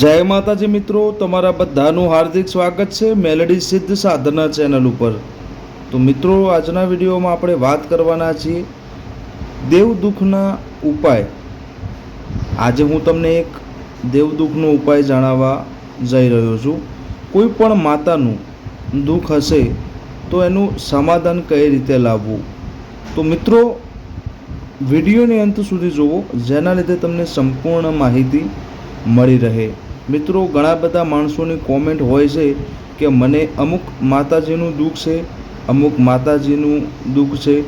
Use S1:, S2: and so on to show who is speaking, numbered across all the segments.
S1: જય માતાજી મિત્રો, તમારા બધાનું હાર્દિક સ્વાગત છે મેલેડી સિદ્ધ સાધના ચેનલ ઉપર. તો મિત્રો, આજના વિડીયોમાં આપણે વાત કરવાના છીએ દેવ દુઃખના ઉપાય. આજે હું તમને એક દેવ દુઃખનો ઉપાય જણાવવા જઈ રહ્યો છું. કોઈ પણ માતાનું દુઃખ હશે તો એનું સમાધાન કઈ રીતે લાવવું? તો મિત્રો, વિડીયોની અંત સુધી જુઓ, જેના લીધે તમને સંપૂર્ણ માહિતી મળી રહે. મિત્રો, ઘણા બધા માણસોની કોમેન્ટ હોય છે કે મને અમુક માતાજીનું દુઃખ છે, અમુક માતાજીનું દુઃખ છે.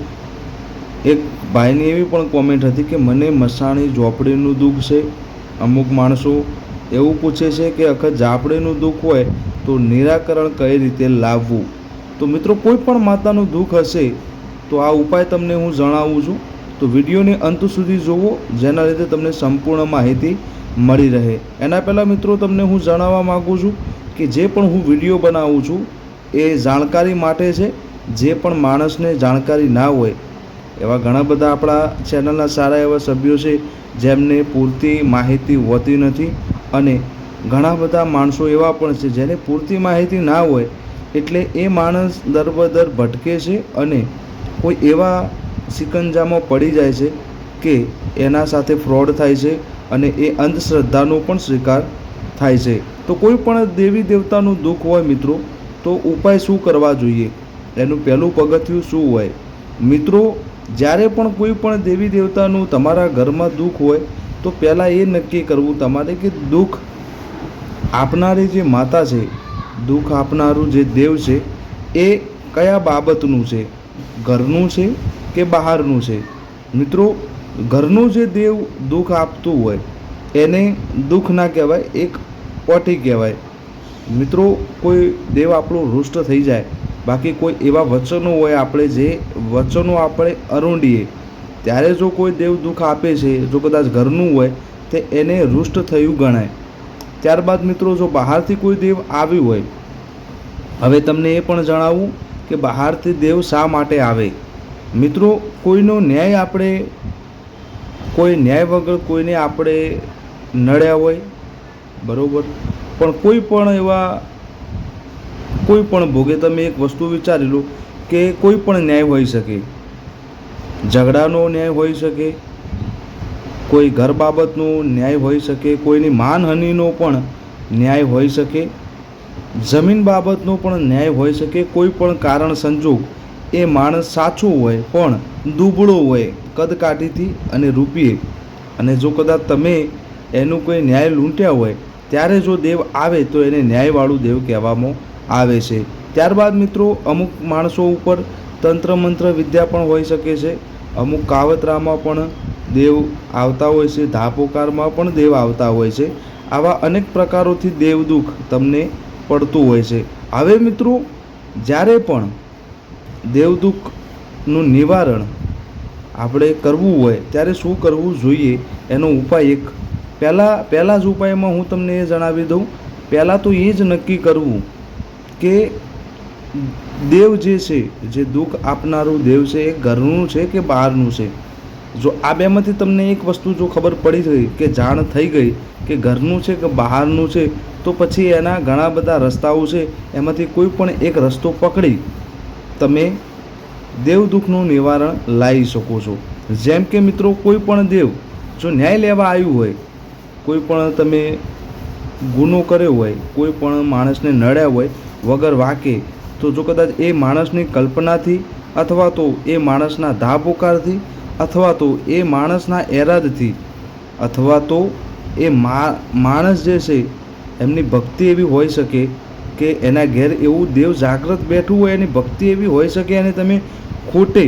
S1: એક ભાઈની એવી પણ કોમેન્ટ હતી કે મને મસાણી ઝોપડીનું દુઃખ છે. અમુક માણસો એવું પૂછે છે કે અખર ઝાપડીનું દુઃખ હોય તો નિરાકરણ કઈ રીતે લાવવું? તો મિત્રો, કોઈ પણ માતાનું દુઃખ હશે તો આ ઉપાય તમને હું જણાવું છું. તો વિડીયોની અંત સુધી જુઓ. જેના લીધે તમને સંપૂર્ણ માહિતી મળી રહે. એના પહેલાં મિત્રો તમને હું જણાવવા માગું છું કે જે પણ હું વીડિયો બનાવું છું એ જાણકારી માટે છે. જે પણ માણસને જાણકારી ના હોય, એવા ઘણા બધા આપણા ચેનલના સારા એવા સભ્યો છે જેમને પૂરતી માહિતી હોતી નથી અને ઘણા બધા માણસો એવા પણ છે જેને પૂરતી માહિતી ના હોય એટલે એ માણસ દરબદર ભટકે છે અને કોઈ એવા સિકંજામાં પડી જાય છે કે એના સાથે ફ્રોડ થાય છે અને એ અંધશ્રદ્ધાનો પણ સ્વીકાર થાય છે. તો કોઈ પણ દેવી દેવતાનું દુઃખ હોય મિત્રો, તો ઉપાય શું કરવા જોઈએ? એનું પહેલું પગથિયું શું હોય? મિત્રો, જ્યારે પણ કોઈ પણ દેવી દેવતાનું તમારા ઘરમાં દુઃખ હોય, તો પહેલાં એ નક્કી કરવું તમારે કે દુઃખ આપનારી જે માતા છે, દુઃખ આપનારું જે દેવ છે, એ કયા બાબતનું છે? ઘરનું છે કે બહારનું છે? મિત્રો ઘરનું જે દેવ દુઃખ આપતું હોય, એને દુઃખ ના કહેવાય, એક પોટી કહેવાય. મિત્રો, કોઈ દેવ આપણું રુષ્ટ થઈ જાય, બાકી કોઈ એવા વચનો હોય આપણે જે વચનો આપણે અરુંડીએ, ત્યારે જો કોઈ દેવ દુઃખ આપે છે, જો કદાચ ઘરનું હોય, તે એને રુષ્ટ થયું ગણાય. ત્યારબાદ મિત્રો, જો બહારથી કોઈ દેવ આવ્યું હોય, હવે તમને એ પણ જણાવું કે બહારથી દેવ શા માટે આવે? મિત્રો, કોઈનો ન્યાય આપણે કોઈ ન્યાય વગર કોઈને આપણે નડ્યા હોય, બરાબર? પણ કોઈ પણ એવા, કોઈ પણ ભોગે તમે એક વસ્તુ વિચારી લો કે કોઈ પણ ન્યાય હોઈ શકે. ઝઘડાનો ન્યાય હોઈ શકે, કોઈ ઘર બાબતનો ન્યાય હોઈ શકે, કોઈની માનહાનિનો પણ ન્યાય હોઈ શકે, જમીન બાબતનો પણ ન્યાય હોઈ શકે, કોઈ પણ કારણ સંજોગ એ માણસ સાચું હોય પણ દુબળો હોય કદકાઠીથી અને રૂપિયે અને જો કદાચ તમે એનું કોઈ ન્યાય લૂંટ્યા હોય, ત્યારે જો દેવ આવે તો એને ન્યાયવાળું દેવ કહેવામાં આવે છે. ત્યારબાદ મિત્રો, અમુક માણસો ઉપર તંત્ર મંત્ર વિદ્યા પણ હોઈ શકે છે. અમુક કાવતરામાં પણ દેવ આવતા હોય છે, ધાપોકારમાં પણ દેવ આવતા હોય છે. આવા અનેક પ્રકારોથી દેવ દુઃખ તમને પડતું હોય છે. હવે મિત્રો, જ્યારે પણ દેવદુઃખનું નિવારણ આપણે કરવું હોય, ત્યારે શું કરવું જોઈએ? એનો ઉપાય એક. પહેલાં પહેલાં જ ઉપાયમાં હું તમને એ જણાવી દઉં. પહેલાં તો એ જ નક્કી કરવું કે દેવ જે છે, જે દુઃખ આપનારું દેવ છે, એ ઘરનું છે કે બહારનું છે? જો આ બેમાંથી તમને એક વસ્તુ જો ખબર પડી ગઈ કે જાણ થઈ ગઈ કે ઘરનું છે કે બહારનું છે, તો પછી એના ઘણા બધા રસ્તાઓ છે, એમાંથી કોઈ પણ એક રસ્તો પકડી તમે દેવ દુઃખનું નિવારણ લાવી શકો છો. જેમ કે મિત્રો, કોઈ પણ દેવ જો ન્યાય લેવા આવ્યું હોય, કોઈ પણ તમે ગુનો કર્યો હોય, કોઈ પણ માણસને નડ્યા હોય વગર વાકે, તો જો કદાચ એ માણસની કલ્પનાથી અથવા તો એ માણસના ધાબોકારથી અથવા તો એ માણસના એરાદથી અથવા તો એ માણસ જે છે, એમની ભક્તિ એવી હોઈ શકે કે એના ઘેર એવું દેવ જાગ્રત બેઠું હોય એની ભક્તિ એવી હોઈ શકે અને તમે ખોટે,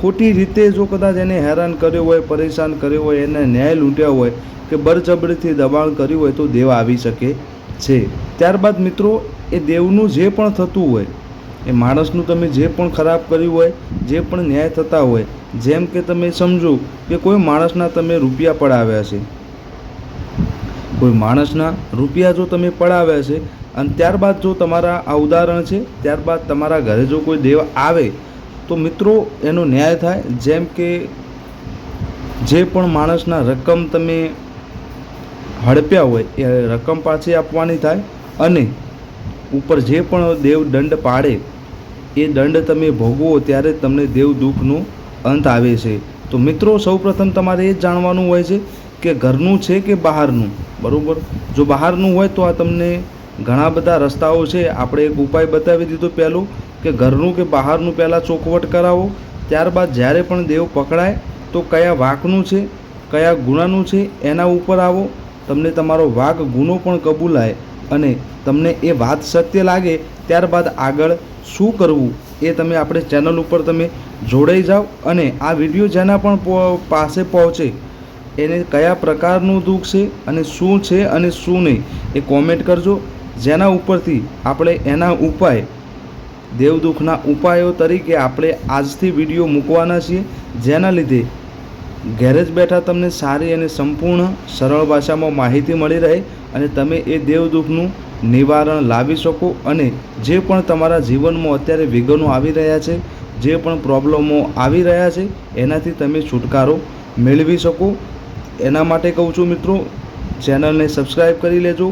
S1: ખોટી રીતે જો કદાચ એને હેરાન કર્યો હોય, પરેશાન કર્યો હોય, એને ન્યાય લૂંટ્યા હોય કે બળજબરીથી દબાણ કર્યું હોય તો દેવ આવી શકે છે. ત્યારબાદ મિત્રો, એ દેવનું જે પણ થતું હોય, એ માણસનું તમે જે પણ ખરાબ કર્યું હોય, જે પણ ન્યાય થતા હોય, જેમ કે તમે સમજો કે કોઈ માણસના તમે રૂપિયા પડાવ્યા છે. કોઈ માણસના રૂપિયા જો તમે પડાવ્યા છે અને ત્યારબાદ જો તમારા આ ઉદાહરણ છે, ત્યારબાદ તમારા ઘરે જો કોઈ દેવ આવે, તો મિત્રો એનો ન્યાય થાય. જેમ કે જે પણ માણસના રકમ તમે હડપ્યા હોય, એ રકમ પાછી આપવાની થાય અને ઉપર જે પણ દેવ દંડ પાડે, એ દંડ તમે ભોગવો ત્યારે તમને દેવ દુઃખનું અંત આવે છે. તો મિત્રો, સૌપ્રથમ તમારે એ જાણવાનું હોય છે કે ઘરનું છે કે બહારનું? બરાબર? જો બહારનું હોય તો આ તમને ઘણા બધા રસ્તાઓ છે. આપણે એક ઉપાય બતાવી દીધો પહેલું, કે ઘરનું કે બહારનું પહેલાં ચોખવટ કરાવો. ત્યારબાદ જ્યારે પણ દેવ પકડાય, તો કયા વાંકનું છે, કયા ગુનાનું છે, એના ઉપર આવો. તમને તમારો વાઘ ગુનો પણ કબૂલાય અને તમને એ વાત સત્ય લાગે, ત્યારબાદ આગળ શું કરવું એ તમે આપણે ચેનલ ઉપર તમે જોડાઈ જાઓ અને આ વીડિયો જેના પણ પાસે પહોંચે, એને કયા પ્રકારનું દુઃખ છે અને શું છે અને શું નહીં, એ કોમેન્ટ કરજો. જેના ઉપરથી આપણે એના ઉપાય, દેવદુખના ઉપાયો તરીકે આપણે આજથી વીડિયો મૂકવાના છીએ, જેના લીધે ઘેરે જ બેઠા તમને સારી અને સંપૂર્ણ સરળ ભાષામાં માહિતી મળી રહે અને તમે એ દેવદુખનું નિવારણ લાવી શકો અને જે પણ તમારા જીવનમાં અત્યારે વિઘ્નો આવી રહ્યા છે, જે પણ પ્રોબ્લેમો આવી રહ્યા છે, એનાથી તમે છુટકારો મેળવી શકો. એના માટે કહું છું મિત્રો, ચેનલને સબસ્ક્રાઈબ કરી લેજો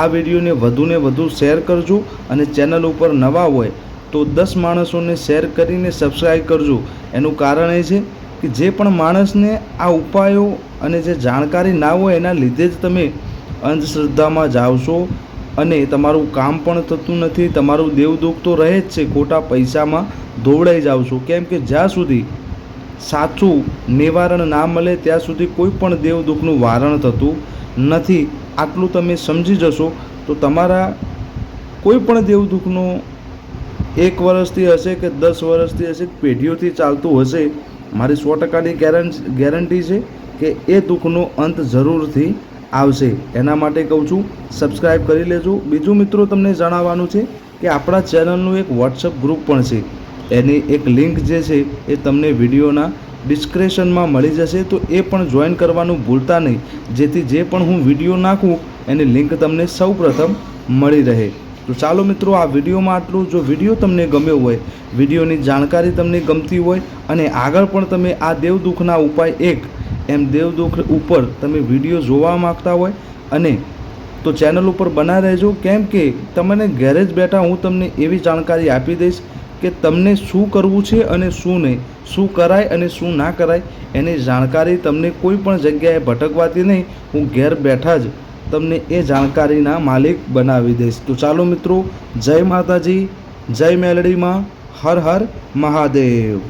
S1: આ વિડીયોને વધુને વધુ શેર કરજો અને ચેનલ ઉપર નવા હોય તો દસ માણસોને શેર કરીને સબસ્ક્રાઈબ કરજો. એનું કારણ એ છે કે જે પણ માણસને આ ઉપાયો અને જે જાણકારી ના હોય એના લીધે જ તમે અંધશ્રદ્ધામાં જાઓ અને તમારું કામ પણ થતું નથી, તમારું દેવદુખ તો રહે જ છે, ખોટા પૈસામાં ધોવડાઈ જાઓ છો. કેમ કે જ્યાં સુધી સાચું નિવારણ ના મળે, ત્યાં સુધી કોઈ પણ દેવદુખનું વારણ થતું નથી. આટલું તમે સમજી જશો, તો તમારા કોઈ પણ દેવ દુઃખનો એક વર્ષથી હશે કે દસ વર્ષથી હશે, પેઢીઓથી ચાલતું હશે, મારી સો ટકાની ગેરંટી છે કે એ દુઃખનો અંત જરૂરથી આવશે. એના માટે કહું છું સબસ્ક્રાઈબ કરી લેજો. બીજું મિત્રો તમને જણાવવાનું છે કે આપણા ચેનલનું એક વોટ્સઅપ ગ્રુપ પણ છે. એની એક લિંક જે છે એ તમને વિડીયોના ડિસ્ક્રિપ્શનમાં મળી જશે તો એ પણ જોઈન કરવાનું ભૂલતા નહીં. જેથી જે પણ હું વીડિયો નાખું, એની લિંક તમને સૌપ્રથમ મળી રહે. તો ચાલો મિત્રો, આ વિડીયોમાં આટલું. જો વીડિયો તમને ગમ્યો હોય, વિડીયોની જાણકારી તમને ગમતી હોય અને આગળ પણ તમે આ દેવ દુઃખના ઉપાય એક, એમ દેવ દુઃખ ઉપર તમે વીડિયો જોવા માગતા હોય અને તો ચેનલ ઉપર બના રહેજો. કેમ કે તમને ઘરે જ બેઠા હું તમને એવી જાણકારી આપી દઈશ કે તમને શું કરવું છે અને શું નહીં, શું કરાય અને શું ના કરાય, એની જાણકારી તમને કોઈ પણ જગ્યાએ ભટકવાથી નહીં, હું ઘેર બેઠા જ તમને એ જાણકારીના માલિક બનાવી દઈશ. તો ચાલો મિત્રો, જય માતાજી, જય મેલડીમાં, હર હર મહાદેવ.